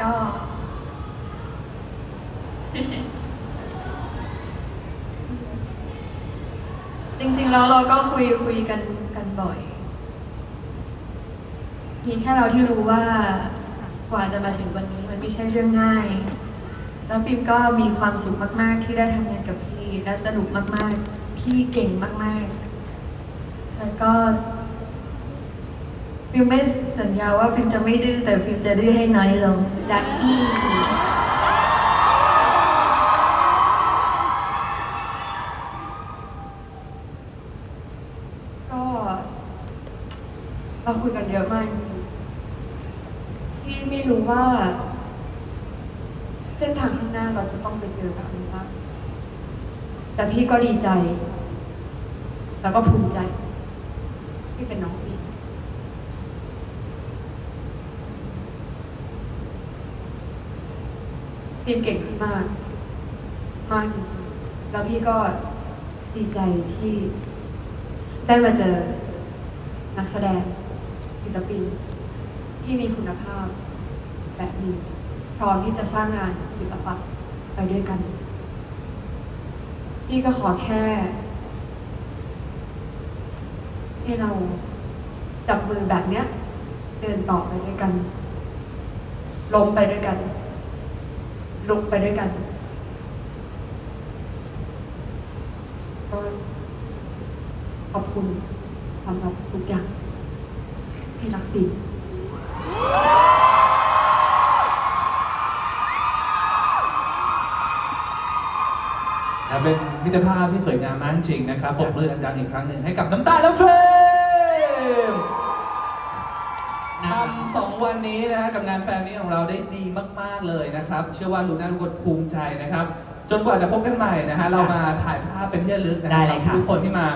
ก็ จริงๆ แล้วเราก็คุยคุยกันกันบ่อย มีแค่เราที่รู้ว่ากว่าจะมาถึงวันนี้มันไม่ใช่เรื่องง่าย แล้วปิมก็มีความสุขมากๆ ที่ได้ทำงานกับพี่ และสนุกมากๆ พี่เก่งมากๆ แล้วก็ ปิมไม่สัญญาว่าปิมจะไม่ดื้อแต่ปิมจะดื้อให้น้อยลงรักพี่ก็เราคุยกันเยอะมากจริงๆพี่ไม่รู้ว่า เส้นทางข้างหน้าเราจะต้องไปเจอกับอะไรบ้างแต่พี่ก็ดีใจ แล้วก็ภูมิใจที่เป็นน้อง พี่เก่งขึ้นมาก มากจริงๆแล้วพี่ก็ดีใจที่ได้มาเจอนักแสดงศิลปิน ที่มีคุณภาพแบบนี้ พร้อมที่จะสร้างงานศิลปะไปด้วยกัน พี่ก็ขอแค่ ให้เราจับมือแบบเนี้ย เดินต่อไปด้วยกันล้มไปด้วยกัน ลุกไปด้วยกันก็ขอบคุณสำหรับทุกอย่างที่รักปิ่นนะเป็นมิตรภาพที่สวยงามมากจริงนะครับปรบมือดังๆอีกครั้งหนึ่งให้กับน้ำตาลและเฟรม ทำสองวันนี้นะฮะกับงานแฟนนี้ของเราได้ดีมาก ๆ เลยนะครับ เชื่อว่าลูน่าทุกคนภูมิใจนะครับ จนกว่าจะพบกันใหม่นะฮะเรามาถ่ายภาพเป็นที่ระลึกนะคได้รัเลยค่ะทุกคนที่มา